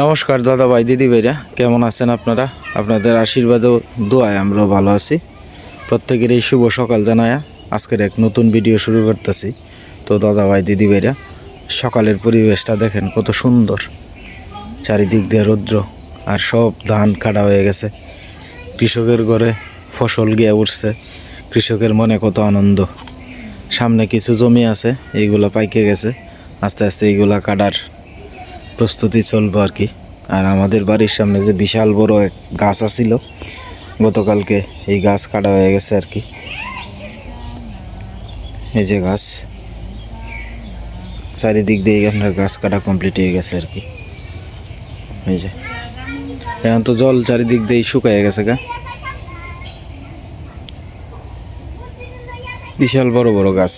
নমস্কার দাদা ভাই দিদি ভাইরা, কেমন আছেন আপনারা? আপনাদের আশীর্বাদ ও দোয়ায় আমরাও ভালো আছি। প্রত্যেকের এই শুভ সকাল জানায়া আজকের এক নতুন ভিডিও শুরু করতেছি। তো দাদা ভাই দিদি ভাইরা, সকালের পরিবেশটা দেখেন কত সুন্দর। চারিদিক দিয়ে রৌদ্র আর সব ধান কাটা হয়ে গেছে। কৃষকের ঘরে ফসল গিয়ে উঠছে। কৃষকের মনে কত আনন্দ। সামনে কিছু জমি আছে, এইগুলো পাইকে গেছে। আস্তে আস্তে এইগুলা কাটার প্রস্তুতি চলবো আর কি। আর আমাদের বাড়ির সামনে যে বিশাল বড় এক গাছ আছিল, গতকালকে এই গাছ কাটা হয়ে গেছে আর কি। এই যে গাছ, চারিদিক দিয়ে আপনার গাছ কাটা কমপ্লিট হয়ে গেছে আর কি। এই যে, এখন তো জল চারিদিক দিয়ে শুকায় গেছে গা। বিশাল বড় বড় গাছ।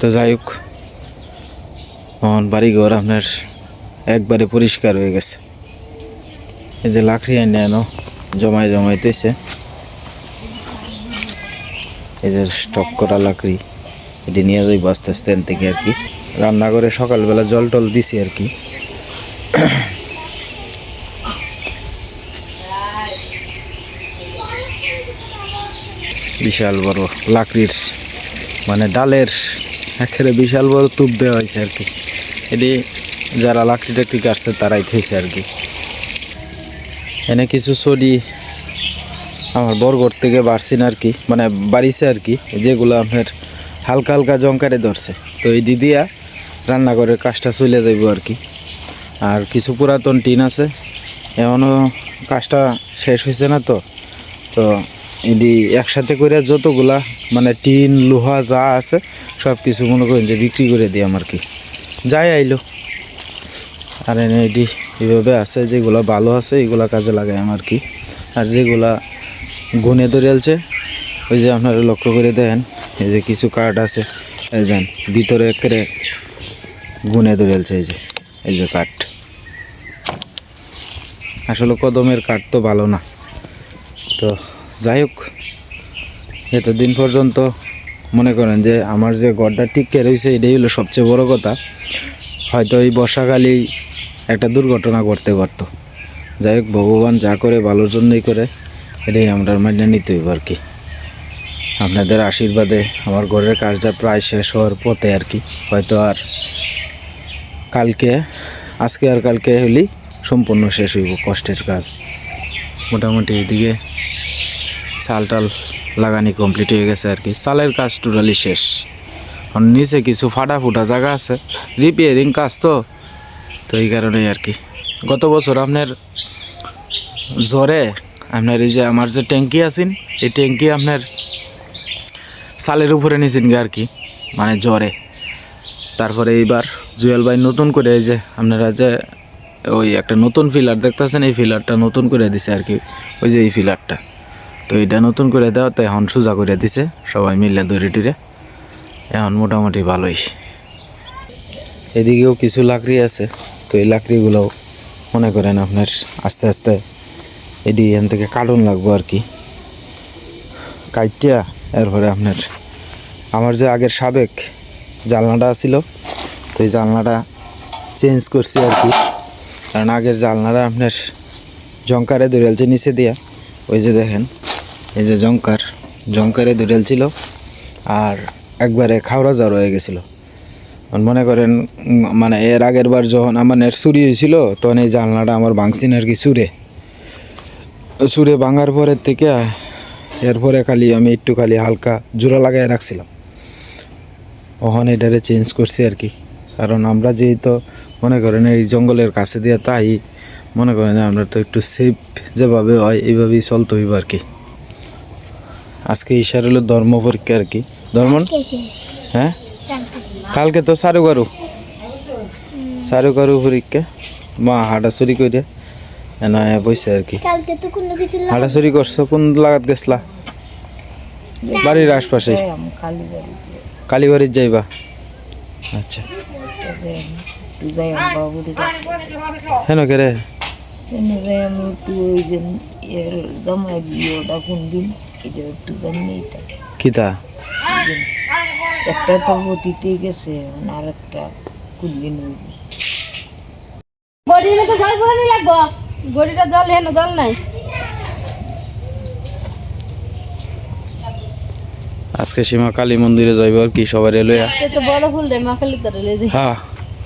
তো যাই হোক আমার বাড়িঘর আপনার একবারে পরিষ্কার হয়ে গেছে। এই যে লাকড়ি এনে এনো, জমায় জমাইতেছে এই যে স্টক করা লাকড়ি, এটি নিয়ে যাই আস্তে আস্তে এন থেকে আর কি। রান্না করে সকালবেলা জল টল দিছি আর কি। বিশাল বড় লাকড়ির মানে ডালের একেবারে বিশাল বড় তুপ দেওয়া হয়েছে আর কি। এটি যারা লাকড়ি টাকড়ি কাটছে তারাই খেয়েছে আর কি। এনে কিছু ছড়ি আমার বরগড় থেকে বাড়ছেন আর কি মানে বাড়িছে আর কি, যেগুলো আপনার হালকা হালকা জঙ্কারে ধরছে। তো এই দিদিয়া রান্নাঘরের কাজটা চলে যাইব আর কি। আর কিছু পুরাতন টিন আছে, এমনও কাজটা শেষ হয়েছে না তো। তো এটি একসাথে করে যতগুলা মানে টিন, লোহা যা আছে সব কিছু মনে করেন যে বিক্রি করে দিই আমার কি। যাই আইলো। আর এনে এটি এইভাবে আছে, যেগুলো ভালো আছে এগুলা কাজে লাগাই আমার কি। আর যেগুলা গুনে ধরেলছে ওই যে আপনারা লক্ষ্য করে দেখেন, এই যে কিছু কাঠ আছে, এই দেন, ভিতরে একেবারে গুনে ধরেলছে এই যে এই যে কাঠ। আসলে কদমের কাঠ তো ভালো না। তো যাই হোক, এতদিন পর্যন্ত মনে করেন যে আমার যে গড়টা টিকে রয়েছে, এটাই হলো সবচেয়ে বড় কথা। হয়তো এই বর্ষাকালেই একটা দুর্ঘটনা ঘটতে পারতো। যাই হোক, ভগবান যা করে, ভালোর জন্যই করে, এটাই আমরা মান্য নিতে হইব আর কি। আপনাদের আশীর্বাদে আমার ঘরের কাজটা প্রায় শেষ হওয়ার পথে আর কি। হয়তো আর কালকে, আজকে আর কালকে হলেই সম্পূর্ণ শেষ হইব কষ্টের কাজ। মোটামুটি এদিকে চাল টাল লাগানি কমপ্লিট হয়ে গেছে আর কি। চালের কাজ টোটালি শেষ। আর নিচে কিছু ফাটা ফুটা জায়গা আছে রিপেয়ারিং কাজ তো তো এই কারণেই আর কি। গত বছর আপনার জ্বরে আপনার এই যে আমার যে ট্যাঙ্কি আছেন, এই ট্যাঙ্কি আপনার চালের উপরে নিয়েছেন আর কি মানে জ্বরে। তারপরে এইবার জুয়েল ভাই নতুন করে এই যে আপনারা যে ওই একটা নতুন ফিলার দেখতেছেন, এই ফিলারটা নতুন করে দিছে আর কি, ওই যে এই ফিলারটা তো এটা নতুন করে দেওয়া, তো এখন সোজা করে দিছে। সবাই মিলে দড়ি টিরে। এখন মোটামুটি ভালোই। এদিকেও কিছু লাকড়ি আছে। তো এই লাকড়িগুলোও মনে করেন আপনার আস্তে আস্তে এটি এখান থেকে কাটুন লাগবো আর কি। কাইটিয়া, এরপরে আপনার আমার যে আগের সাবেক জানলাটা ছিল, তো এই জানলাটা চেঞ্জ করছি আর কি। কারণ আগের জানলাটা আপনার জঙ্কারে দৌড়ালছে নিচে দিয়া। ওই যে দেখেন এই যে জঙ্কার জঙ্কারে ছিল আর একবারে খাওড়া জ্বর হয়ে গেছিল। মনে করেন মানে এর আগের বার যখন আমার নেট চুরি হয়েছিল, তখন এই জানলাটা আমার ভাঙছিল আর কি সুরে সুরে ভাঙার পরের থেকে এরপরে খালি আমি একটু খালি হালকা জোড়া লাগাই রাখছিলাম। ওখানে এটারে চেঞ্জ করছি আর কি। কারণ আমরা যেহেতু মনে করেন এই জঙ্গলের কাছে দিয়ে তাই মনে করেন আমরা তো একটু সেফ যেভাবে হয়, এইভাবেই চলতে হইব আর কি। আজকে ইশার হলো ধর্ম পরীক্ষা আর কি। ধর্ম হ্যাঁ? কালকে তো সারু গারু সারু গারু পরীক্ষা। মা হাঁটাচুরি করে এনা বসে আর কি। কালকে তো কোনো কিছু লাগ- হাঁটাচুরি করছ? কোন লাগাত গেছলা? বাড়ির আশপাশে। কালীবাড়ির যাইবা। আচ্ছা। হেন কে রে? আমি একটু ওই যে এর জামাই বিয়েটা কোন দিন এটা একটু জানি কিতা একটা তো অতীতে গেছে আর একটা কোন হইবে। গড়িলে তো জল ভরানি লাগবো। গড়িটা জল হেন জল নাই। আজকে সীমা কালী মন্দিরে যাইব আর কি সবাই তো বড় ফুল রে মাখালি তারে লে দে হ্যাঁ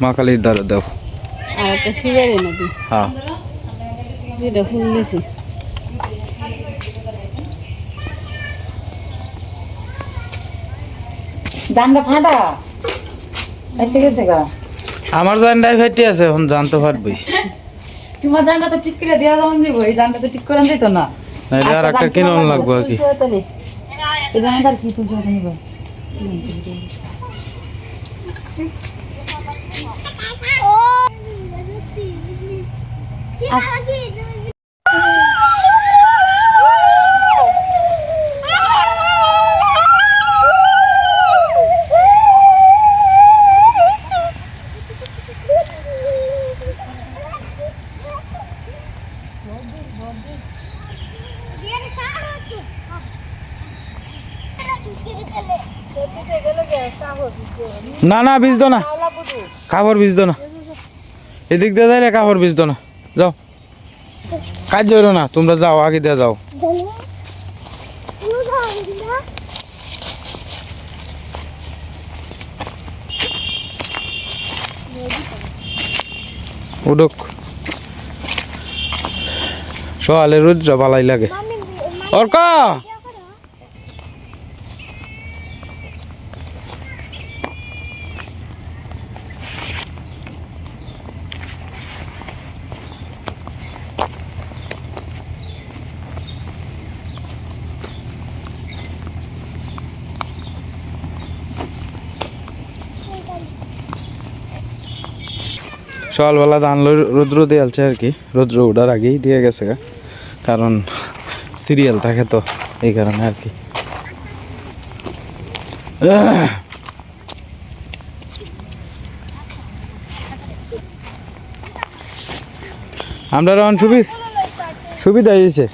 মা কালীর দ্বারা দাও। আর একটা শিবারে নাকি হ্যাঁ। এটা ফুল নিছি। জানটা ফাটা। ফাটে গেছে গা। আমার জানটাই ফাইটি আছে এখন জানতে পারবি তোমার জানটা তো ঠিক করে দেওয়া যাওয়া যাব এই জানটা তো ঠিক করে দিত না। না এটা আর একটা কিনুন লাগবো আর কি। তো এই জানটার কি তুলছে তুমি বল। না না বীজ না। কাপড় বীজ না। এদিক দিয়ে যাইলে কাপড় বীজ না। যাও। কাজ যাইলো না, তোমরা যাও, আগে দিয়ে যাও। উডক। সকালে রুদ্র পালাই লাগে। অর্ক! সকালবেলা ধান রৌদ্র দিয়ে আর কি। রৌদ্র ওঠার আগেই দিয়ে গেছে কারণ সিরিয়াল থাকে তো, এই কারণে আর কি। আমরা রহন সুবিধা সুবিধা হয়েছে।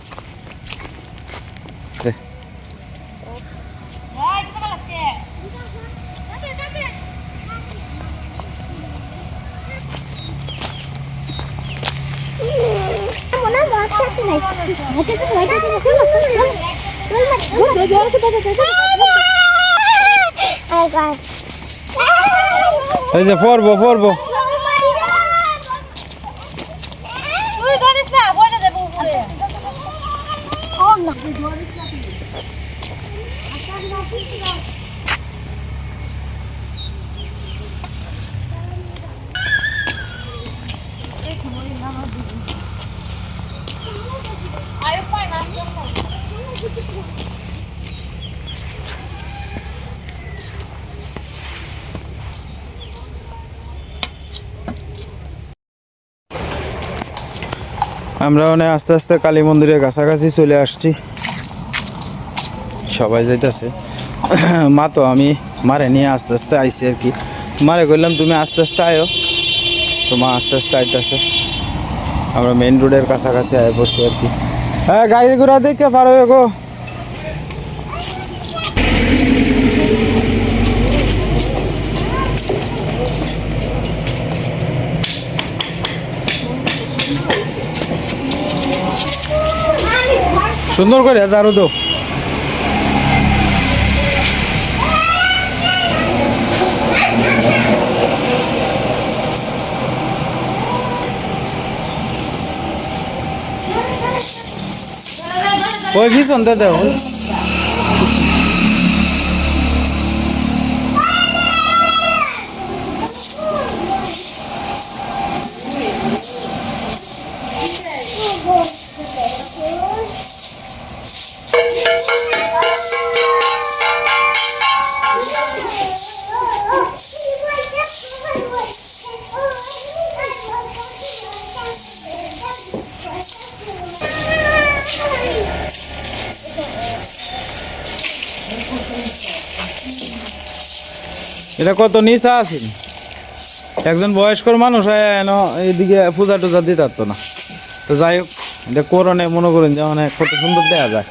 এই যে পড়ব পড়ব তুই জানিস না বইটা দেবো উপরে আমরা মানে আস্তে আস্তে কালী মন্দিরের কাছাকাছি চলে আসছি। সবাই যাইতেছে। মা তো আমি মারে নিয়ে আস্তে আস্তে আইসি আর কি। মারে করলাম তুমি আস্তে আস্তে আয়ো। তো মা আস্তে আস্তে আইতেছে। আমরা মেন রোডের কাছাকাছি আয় পড়ছি আর কি। হ্যাঁ গাড়ি ঘোড়া দেখে পারো গো। সুন্দর করে দারু তো ওই ভীষণ দে এটা কত নিচা আছে? একজন বয়স্কর মানুষ এইদিকে পূজা টুজা দিতে পারতো না। তো যাই হোক, এটা করোনে মনে করেন যে অনেক কত সুন্দর দেওয়া যায়।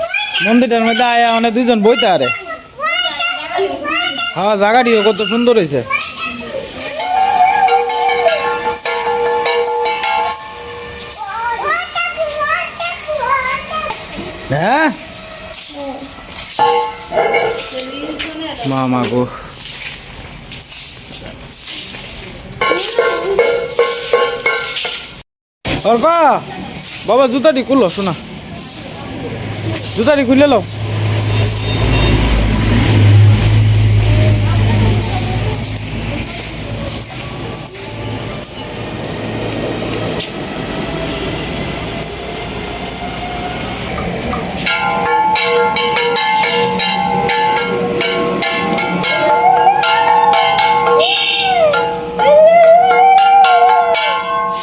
মন্দিরের মধ্যে আয়া অনেক দুইজন বইতে আরে। হ্যাঁ জায়গাটিও কত সুন্দর হয়েছে হ্যাঁ? মা মা গো। অর্পা বাবা জুতাটি খুললো শোনা। জুতাটি খুলে লো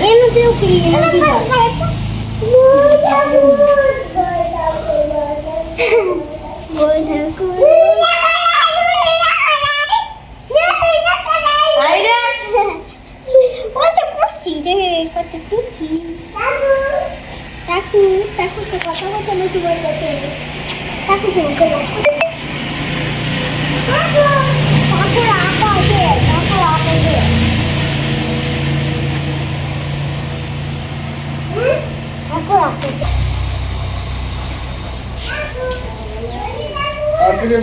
Em kêu kìa Dia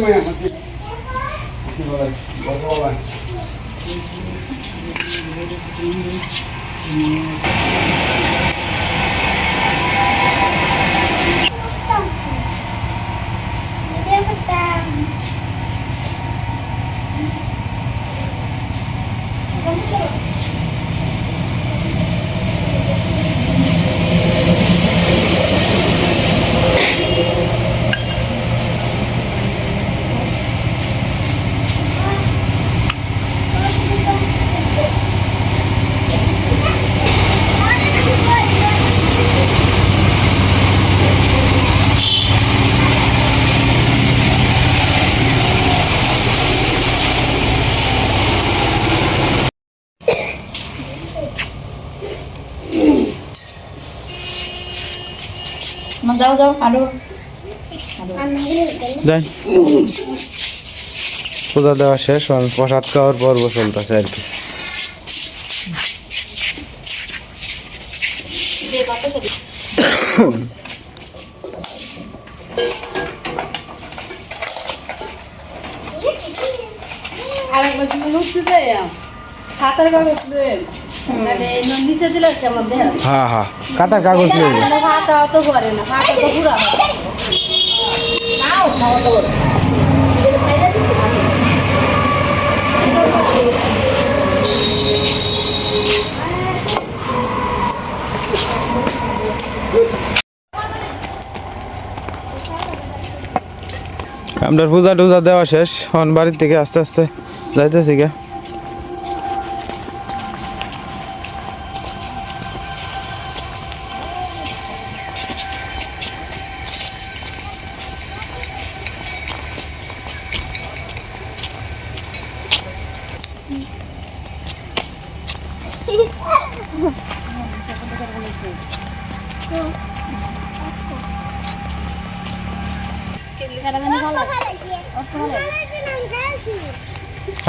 আরও। যাই। পূজা দেওয়া শেষ প্রসাদ খাওয়ার পর্ব চলতেছে আর কি। আরেকবার তুমি নুসতে দে খাতার কাগজ মানে হ্যাঁ হ্যাঁ কাতার কাগজ নিয়ে খাতা অত করে না খাতা তো পুরা নাও খাওয়া তো আমরা পূজা টুজা দেওয়া শেষ। এখন বাড়ির থেকে আস্তে আস্তে যাইতেছি গে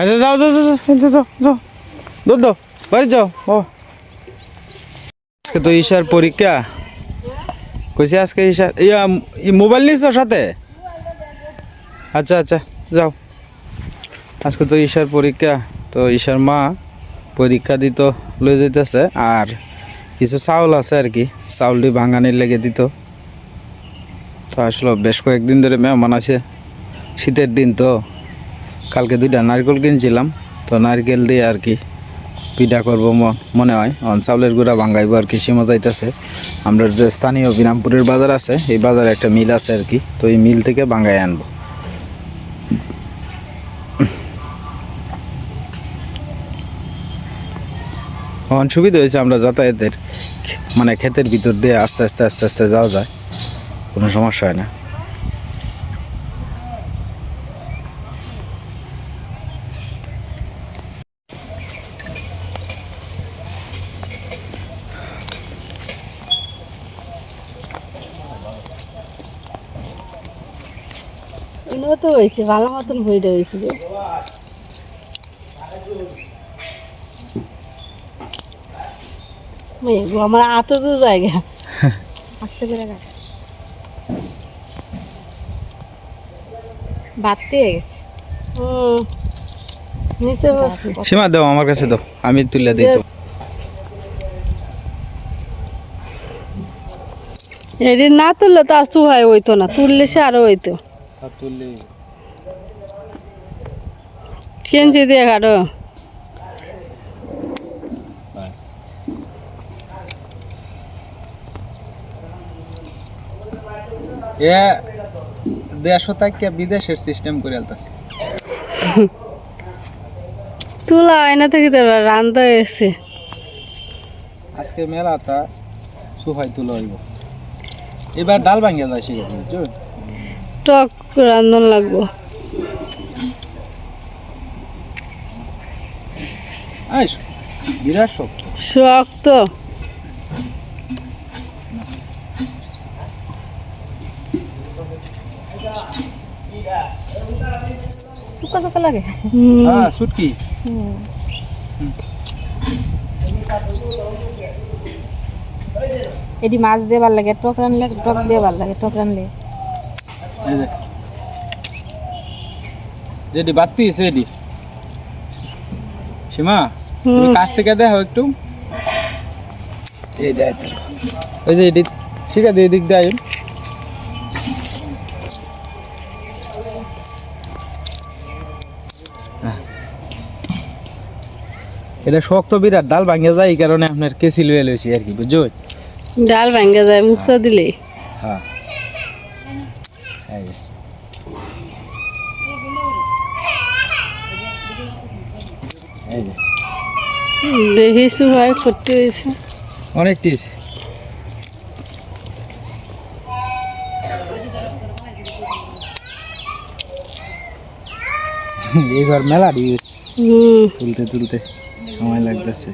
আচ্ছা যাও যাও যাও যাও দৌড় দাও, বাড়ি যাও। ও। আজকে তো ঈশার পরীক্ষা। কইছে আজকে ঈশার ইয়া মোবাইল নিছ সাথে? আচ্ছা আচ্ছা যাও। আজকে তো ঈশার পরীক্ষা, তো ঈশার মা পরীক্ষা দিত লয়ে যেতেছে আর কিছু চাউল আছে আর কি, চাউলটি ভাঙানির লেগে দিত। তো আসলে, বেশ কয়েকদিন ধরে মেহমান আছে, শীতের দিন তো। কালকে দুইটা নারকেল কিনছিলাম, তো নারকেল দিয়ে আর কি পিঠা করব মনে হয়। অন চাউলের গুঁড়া ভাঙ্গাইব আর কি, সিমো যাইতেছে। আমরা যে স্থানীয় বিরামপুরের বাজার আছে, এই বাজারে একটা মিল আছে আর কি, তো এই মিল থেকে ভাঙ্গাই আনব। অন সুবিধা হয়েছে আমরা যাতায়াতের মানে ক্ষেতের ভিতর দিয়ে আস্তে আস্তে আস্তে আস্তে যাওয়া যায়। কোনো সমস্যা হয় না। তো হয়েছে, ভালো মতন হয়ে রয়েছে রে। মেয়ে গো, আমার আতো তো জায়গা। আস্তে করে বাড়তে হয়ে গেছে। সীমা দাও আমার কাছে দাও। আমি তুলে দিই তো। এটি না তুললে তো আর চুহাই হইতো না। তুললে সে আরও হইতো। কেঞ্চি দিয়ে কাটো। এ দেড়শো টাকা বিদেশের সিস্টেম করে আলতাছে। তুলা হয় না তো কি তোর রান্ধা এসছে আজকে মেলাটা সুহাই তুলো হইব। এবার ডাল ভাঙিয়া যায় টক রান্ধন লাগবো। আইস বিরাট শখ শখ তো শুকা শুকা লাগে। হ্যাঁ এটি মাছ দিয়ে ভালো লাগে টক রানলে টক দিয়ে ভালো লাগে টক রানলে। যেটি বাত্তি সেটি। সীমা তুমি। কাছ থেকে দেখো একটু। এই দেখ ওই যে এটি শিখা দিয়ে দিক দেয় এটা শক্ত বিরাট ডাল ভাঙিয়া যায় এই কারণে আপনার কেসি লুয়ে লইছি আর কি বুঝছ ডাল ভেঙে যায় মুখা দিলে। হ্যাঁ। দেখিছো ভাই ফুটে হয়েছে অনেক টিস এইবার মেলা ডিউস তুলতে তুলতে। সময় লাগতেছে।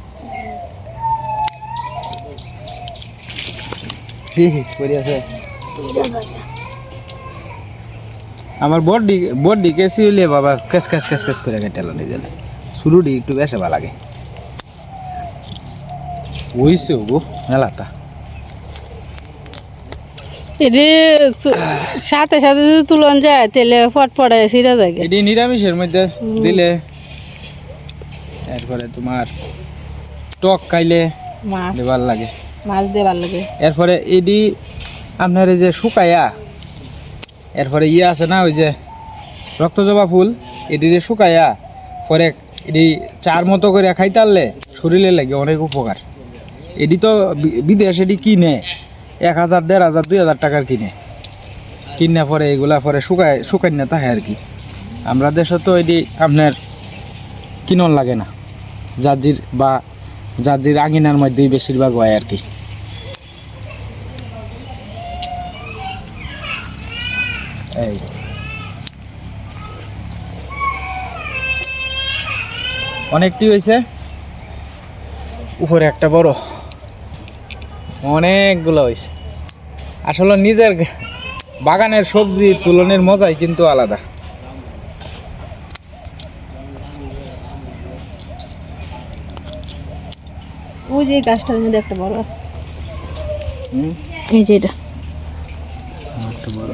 আমার বডি বডি কেসি হইলে বাবা কেস কেস কেস কেস করে কেটে নিয়ে গেলে শুরুটি একটু বেশি ভালো লাগে। হইছে গো মেলাটা। এটি সাথে সাথে যদি তুলন যায় তাহলে ফট পড়ে সিরা থাকে এটি নিরামিষের মধ্যে দিলে এরপরে তোমার টক খাইলে মাছ। ভালো লাগে। মাছ ভালো লাগে। এরপরে এডি আপনার এই যে শুকাইয়া এরপরে ইয়ে আছে না ওই যে রক্তজবা ফুল এটি যে শুকাইয়া পরে এটি চার মতো করে খাইতারলে শরীরে লাগে অনেক উপকার। এটি তো বিদেশ এটি কিনে এক হাজার দেড় হাজার দুই হাজার টাকার কিনে। কিনে পরে এগুলা পরে শুকায় শুকাই না তাহে আর কি। আমরা দেশে তো এটি আপনার কিনন লাগে না। জাজির বা জাজির আঙিনার মধ্যেই বেশিরভাগ হয় আর কি। এই। অনেকটি হয়েছে উপরে একটা বড়। অনেকগুলো হয়েছে আসলে নিজের বাগানের সবজি তুলনের মজাই কিন্তু আলাদা। ওই যে গাছটার মধ্যে একটা বড় আছে। এই যে এটা। একটা বড়।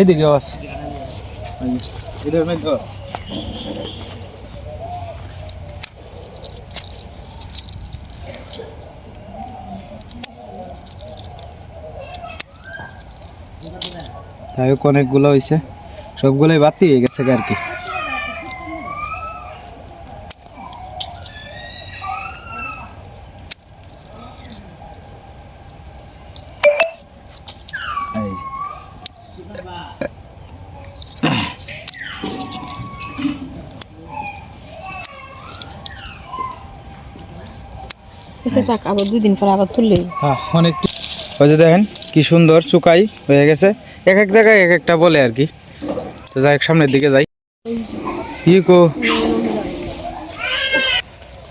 এদিকেও আছে। এটার মধ্যেও আছে। যাই হোক অনেকগুলো হয়েছে সবগুলোই বাতি হয়ে গেছে আর কি। থাক আবার দুই দিন পর আবার তুললে হ্যাঁ ওই যে দেখেন কি সুন্দর চুকাই হয়ে গেছে। এক এক জায়গায় এক একটা বলে আর কি। তো যাই সামনের দিকে যাই। ই কো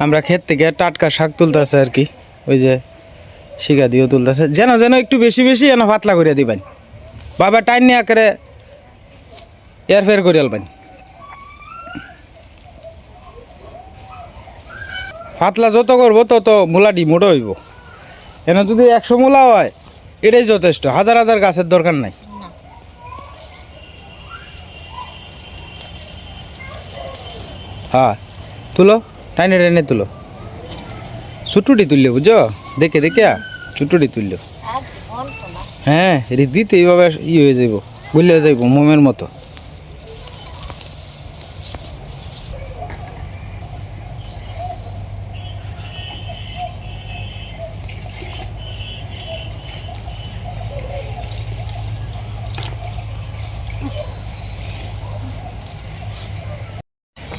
আমরা ক্ষেত থেকে টাটকা শাক তুলতেছে আর কি। ওই যে শিকা দিয়েও তুলতেছে। যেন যেন একটু বেশি বেশি যেন পাতলা করে দিবেন। বাবা টাইম নিয়ে আকারে এয়ার ফেয়ার করে আলবেন। পাতলা যত করব তত মূলাটি মোটো হইব। এনে যদি একশো মূলা হয় এটাই যথেষ্ট। হাজার হাজার গাছের দরকার নাই। হ্যাঁ তুলো টাইনে টাইনে তুলো। ছুটুটি তুললে বুঝছ? দেখে দেখে ছুটুটি তুললো। হ্যাঁ দিতে এইভাবে ই হয়ে যাইব বুঝলে যাইব মোমের মতো।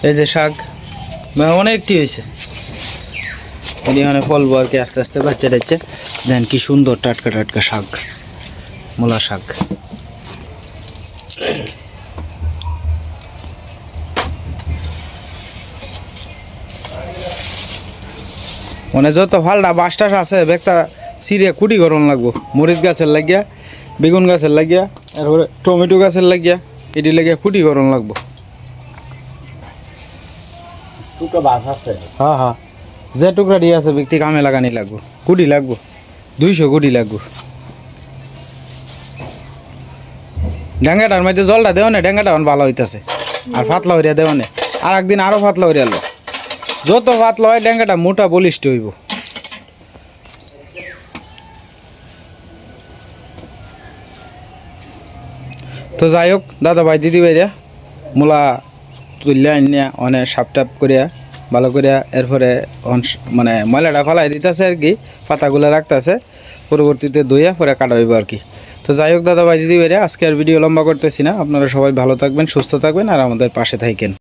এই যে শাক। মানে অনেকটি হয়েছে। এটি মানে ফলবো আর কি আস্তে আস্তে বাচ্চা টাচ্চা। দেন কি সুন্দর টাটকা টাটকা শাক, মূলা শাক। মানে যত ফালটা বাস টাস আছে, বেগটা সিরিয়া কুটি গরম লাগবো। মরিচ গাছের লাগিয়া, বেগুন গাছের লাগিয়া, তারপরে টমেটো গাছের লাগিয়া, এটি লাগিয়া কুটি গরম লাগবো। হ্যাঁ হ্যাঁ যে টুকরা দিয়ে আছে, ব্যক্তি কামে লাগানি লাগবো। কুড়ি লাগবো। দুইশো কুড়ি লাগবো। ডেঙ্গাটার মধ্যে জলটা দেও না, ডেঙ্গাটা ভালো হইতাছে। আর ফাতলা হইয়া দেও না। আর একদিন আরও ফাতলা হইয়া লো যত পাতলা হয়, ডেঙ্গাটা মোটা বলিষ্ঠ হইব। তো যাই হোক দাদা ভাই দিদি ভাইরা মূলা তুললে আনিয়া অনেক সাপ টাপ করিয়া, ভালো করিয়া এরপরে মানে ময়লাটা ফালাই দিতেছে আর কি, পাতাগুলো রাখতেছে, পরবর্তীতে ধুইয়া পরে কাটা হইব আর কি। তো যাই হোক দাদা ভাই দিদি ভাইরা, আজকে আর ভিডিও লম্বা করতেছি না। আপনারা সবাই ভালো থাকবেন, সুস্থ থাকবেন, আর আমাদের পাশে থাকেন